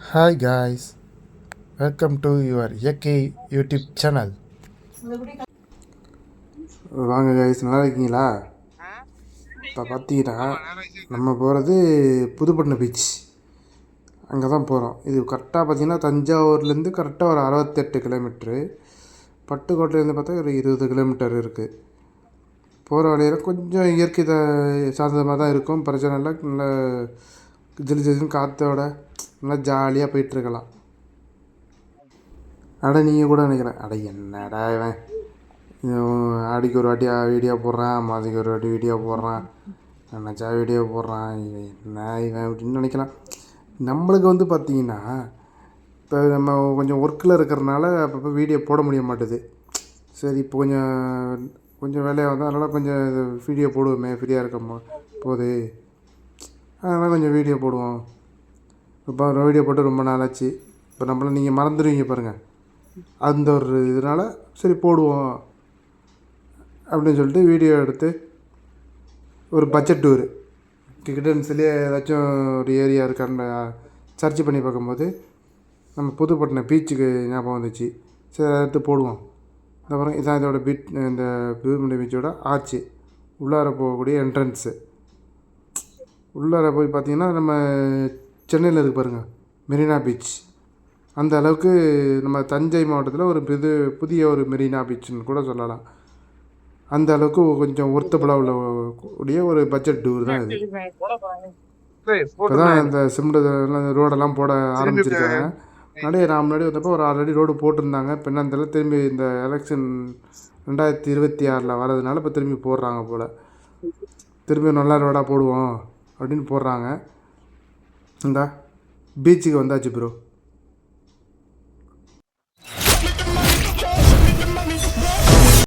Hi guys welcome to your இயற்கை YouTube channel வாங்க guys நல்லா இருக்கீங்களா இப்போ பார்த்தீங்கன்னா நம்ம போகிறது புதுப்பட்டினம் பீச் அங்கே தான் போகிறோம் இது கரெக்டாக பார்த்தீங்கன்னா தஞ்சாவூர்லேருந்து கரெக்டாக ஒரு அறுபத்தெட்டு கிலோமீட்ரு பட்டுக்கோட்டையிலேருந்து பார்த்தா ஒரு இருபது கிலோமீட்டர் இருக்குது போகிற வழியில் கொஞ்சம் இயற்கை த சார்ந்தமாக தான் இருக்கும். பிரச்சனை இல்லை. நல்ல ஜிலு ஜிலுன்னு காற்றோட நல்லா ஜாலியாக போயிட்டுருக்கலாம். அட நீங்கள் கூட நினைக்கிறேன். அட என்னடா இவன்? ஆடிக்கு ஒரு வாட்டி வீடியோ போடுறான் மாதத்துக்கு ஒரு வாட்டி வீடியோ போடுறான் நினச்சா வீடியோ போடுறான். இவன் என்ன இவன் அப்படின்னு நினைக்கலாம். நம்மளுக்கு வந்து பார்த்தீங்கன்னா இப்போ நம்ம கொஞ்சம் ஒர்க்கில் இருக்கிறனால அப்பப்போ வீடியோ போட முடிய மாட்டுது. சரி இப்போ கொஞ்சம் கொஞ்சம் வேலையாக வந்தால் அதனால் கொஞ்சம் இது வீடியோ போடுவோமே ஃப்ரீயாக இருக்கோமா போது அதனால் கொஞ்சம் வீடியோ போடுவோம். இப்போ ஒரு வீடியோ போட்டு ரொம்ப நாள் ஆச்சு இப்போ நம்மளை நீங்கள் மறந்துடுவீங்க பாருங்கள் அந்த ஒரு இதனால் சரி போடுவோம் அப்படின்னு சொல்லிட்டு வீடியோ எடுத்து ஒரு பட்ஜெட் டூரு கிட்டன்ஸ்லேயே ஏதாச்சும் ஒரு ஏரியா இருக்கான்னு சர்ச் பண்ணி பார்க்கும்போது நம்ம புதுப்பட்டினம் பீச்சுக்கு ஞாபகம் வந்துச்சு. சரி அதை எடுத்து போடுவோம். இந்த பாருங்க இதான் இதோட பீட் இந்த புதுப்பட்டினம் பீச்சோட ஆச்சு உள்ளார போகக்கூடிய என்ட்ரன்ஸு உள்ளார போய் பார்த்தீங்கன்னா நம்ம சென்னையில் இருக்குது பாருங்கள் மெரினா பீச் அந்த அளவுக்கு நம்ம தஞ்சை மாவட்டத்தில் ஒரு புது புதிய ஒரு மெரினா பீச்சுன்னு கூட சொல்லலாம். அந்த அளவுக்கு கொஞ்சம் ஒர்த்தபுளாக உள்ள கூடிய ஒரு பட்ஜெட் டூர் தான் இது. இப்போ தான் இந்த சிமெண்ட் ரோடெல்லாம் போட ஆரம்பிச்சிருக்காங்க. முன்னாடி நான் முன்னாடி வந்தப்போ ஒரு ஆல்ரெடி ரோடு போட்டிருந்தாங்க. இப்போ என்ன தெரியல திரும்பி இந்த எலெக்ஷன் ரெண்டாயிரத்தி இருபத்தி ஆறில் வரதுனால இப்போ திரும்பி போடுறாங்க போல். திரும்பி நல்லா ரோடாக போடுவோம் அப்படின்னு போடுறாங்க. இந்தா பீச்சுக்கு வந்தாச்சு ப்ரோ